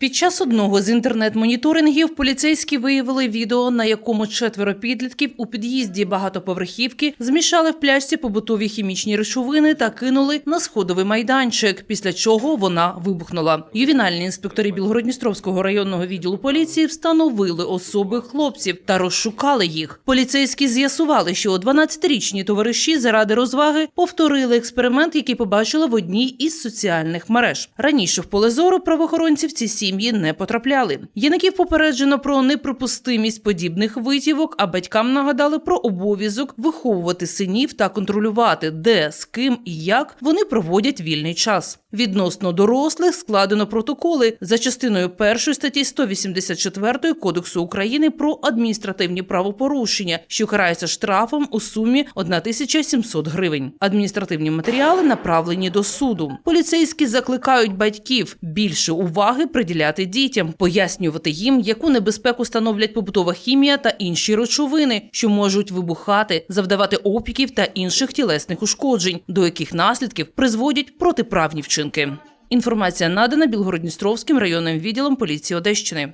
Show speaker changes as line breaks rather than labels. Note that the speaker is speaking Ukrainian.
Під час одного з інтернет-моніторингів поліцейські виявили відео, на якому четверо підлітків у під'їзді багатоповерхівки змішали в пляшці побутові хімічні речовини та кинули на сходовий майданчик, після чого вона вибухнула. Ювінальні інспектори Білгородністровського районного відділу поліції встановили особи хлопців та розшукали їх. Поліцейські з'ясували, що 12-річні товариші заради розваги повторили експеримент, який побачили в одній із соціальних мереж. Раніше в поле зору правоохоронців ці сім'ї не потрапляли. Єників попереджено про неприпустимість подібних витівок, а батькам нагадали про обов'язок виховувати синів та контролювати, де, з ким і як вони проводять вільний час. Відносно дорослих складено протоколи за частиною першої статті 184 Кодексу України про адміністративні правопорушення, що карається штрафом у сумі 1700 гривень. Адміністративні матеріали направлені до суду. Поліцейські закликають батьків більше уваги приділяти дітям, пояснювати їм, яку небезпеку становлять побутова хімія та інші речовини, що можуть вибухати, завдавати опіків та інших тілесних ушкоджень, до яких наслідків призводять протиправні вчинки. Інформація надана Білгородністровським районним відділом поліції Одещини.